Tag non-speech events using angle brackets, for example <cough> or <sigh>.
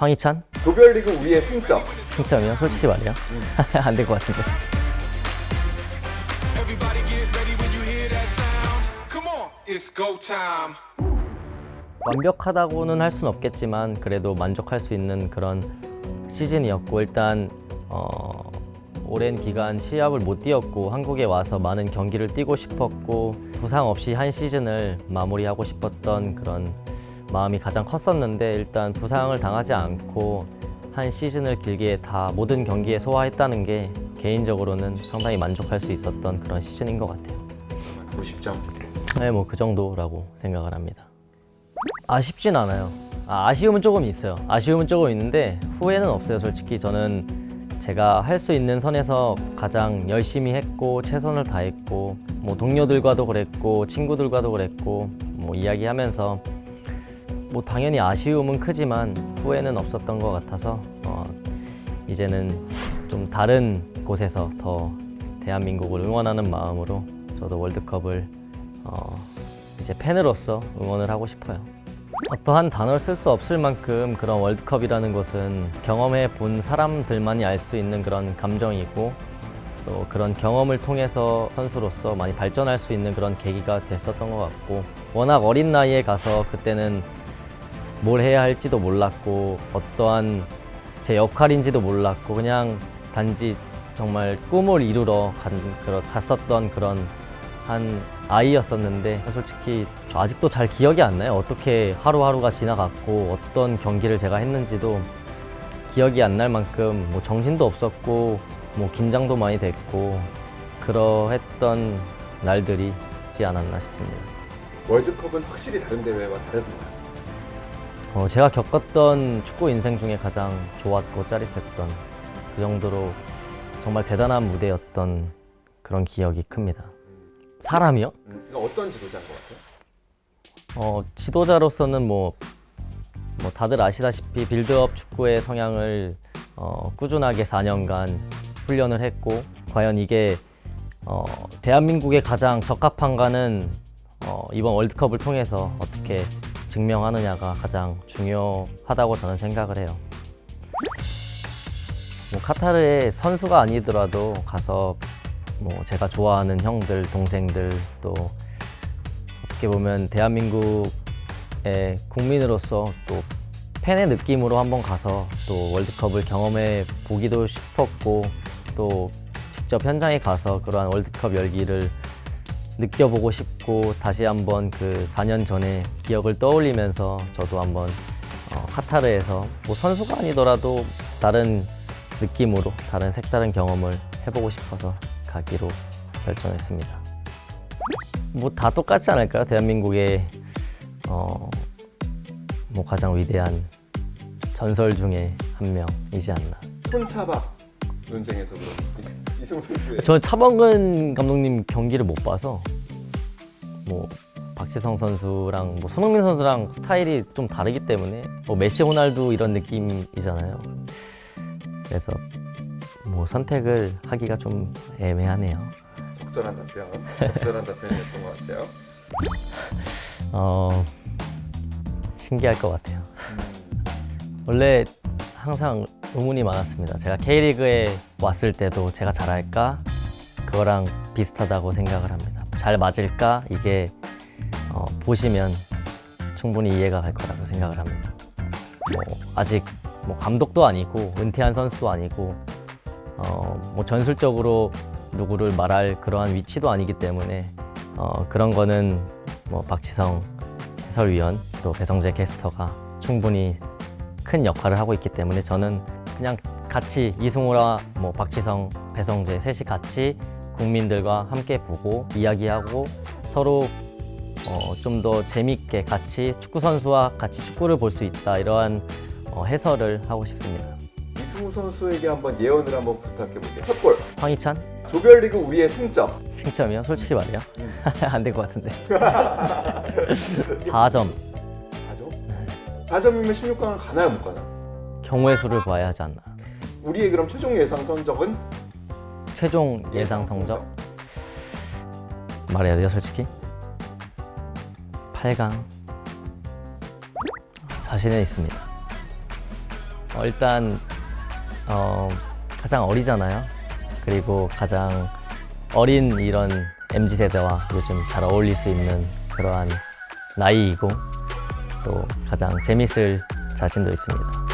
황희찬? 조별리그 우리의 승점. 승점이요? 솔직히 말이야. <laughs> 안될 것 같은데. Everybody get ready when you hear that sound. Come on, it's go time. 완벽하다고는 할 수는 없겠지만 그래도 만족할 수 있는 그런 시즌이었고 일단 어, 오랜 기간 시합을 못 뛰었고 한국에 와서 많은 경기를 뛰고 싶었고 부상 없이 한 시즌을 마무리하고 싶었던 그런 마음이 가장 컸었는데 일단 부상을 당하지 않고 한 시즌을 길게 다 모든 경기에 소화했다는 게 개인적으로는 상당히 만족할 수 있었던 그런 시즌인 것 같아요. 90점. 네, 뭐 그 정도라고 생각을 합니다. 아쉽진 않아요. 아, 아쉬움은 조금 있어요. 아쉬움은 조금 있는데 후회는 없어요. 솔직히 저는 제가 할 수 있는 선에서 가장 열심히 했고 최선을 다했고 뭐 동료들과도 그랬고 친구들과도 그랬고 뭐 이야기하면서 뭐 당연히 아쉬움은 크지만 후회는 없었던 것 같아서 어, 이제는 좀 다른 곳에서 더 대한민국을 응원하는 마음으로 저도 월드컵을 어, 이제 팬으로서 응원을 하고 싶어요. 어떠한 단어를 쓸 수 없을 만큼 그런 월드컵이라는 것은 경험해 본 사람들만이 알 수 있는 그런 감정이고 또 그런 경험을 통해서 선수로서 많이 발전할 수 있는 그런 계기가 됐었던 것 같고 워낙 어린 나이에 가서 그때는 뭘 해야 할지도 몰랐고 어떠한 제 역할인지도 몰랐고 그냥 단지 정말 꿈을 이루러 간, 갔었던 그런 한 아이였었는데 솔직히 저 아직도 잘 기억이 안 나요. 어떻게 하루하루가 지나갔고 어떤 경기를 제가 했는지도 기억이 안 날 만큼 뭐 정신도 없었고 뭐 긴장도 많이 됐고 그러했던 날들이지 않았나 싶습니다. 월드컵은 확실히 다른 대회와 다르던가요? 어, 제가 겪었던 축구 인생 중에 가장 좋았고 짜릿했던 그 정도로 정말 대단한 무대였던 그런 기억이 큽니다. 사람이요? 음, 이거 어떤 지도자인 것 같아요? 어, 지도자로서는 뭐, 뭐 다들 아시다시피 빌드업 축구의 성향을 어, 꾸준하게 4년간 훈련을 했고 과연 이게 어, 대한민국에 가장 적합한가는 어, 이번 월드컵을 통해서 어떻게 증명하느냐가 가장 중요하다고 저는 생각을 해요. 뭐 카타르의 선수가 아니더라도 가서 뭐 제가 좋아하는 형들, 동생들 또 어떻게 보면 대한민국의 국민으로서 또 팬의 느낌으로 한번 가서 또 월드컵을 경험해 보기도 싶었고 또 직접 현장에 가서 그러한 월드컵 열기를 느껴보고 싶고 다시 한번 그 4년 전의 기억을 떠올리면서 저도 한번 어, 카타르에서 뭐 선수가 아니더라도 다른 느낌으로 다른 색다른 경험을 해보고 싶어서 가기로 결정했습니다. 뭐 다 똑같지 않을까요? 대한민국의 어, 뭐 가장 위대한 전설 중에 한 명이지 않나. 손차박 논쟁에서도 이- 이승우 선수의 저는 차범근 감독님 경기를 못 봐서 뭐 박지성 선수랑 뭐 손흥민 선수랑 스타일이 좀 다르기 때문에 뭐 메시 호날두 이런 느낌이잖아요. 그래서 뭐 선택을 하기가 좀 애매하네요. 적절한 답변, 적절한 답변이었던 것 같아요. <laughs> 어 신기할 것 같아요. 음, 원래 항상 의문이 많았습니다. 제가 K리그에 왔을 때도 제가 잘할까? 그거랑 비슷하다고 생각을 합니다. 잘 맞을까? 이게 어, 보시면 충분히 이해가 갈 거라고 생각을 합니다. 뭐 아직 뭐 감독도 아니고 은퇴한 선수도 아니고 어, 뭐 전술적으로 누구를 말할 그러한 위치도 아니기 때문에 어, 그런 거는 뭐 박지성 해설위원 또 배성재 캐스터가 충분히 큰 역할을 하고 있기 때문에 저는 그냥 같이 이승우와 뭐 박지성, 배성재 셋이 같이 국민들과 함께 보고 이야기하고 서로 어, 좀 더 재밌게 같이 축구 선수와 같이 축구를 볼 수 있다 이러한 어, 해설을 하고 싶습니다. 이승우 선수에게 한번 예언을 한번 부탁해 볼게요. 첫 골. 황희찬 조별리그 우리의 승점. 승점이요? 솔직히 말이야 <laughs> 안될 것 같은데 4점 4점? 4점이면 16강을 가나요, 못 가나? 경우의 수를 봐야 하지 않나. 우리의 그럼 최종 예상 선적은? 최종 예상 성적. 말해야 돼요 솔직히? 8강. 자신은 있습니다. 어, 일단 어, 가장 어리잖아요. 그리고 가장 어린 이런 MZ 세대와 요즘 잘 어울릴 수 있는 그러한 나이이고 또 가장 재밌을 자신도 있습니다.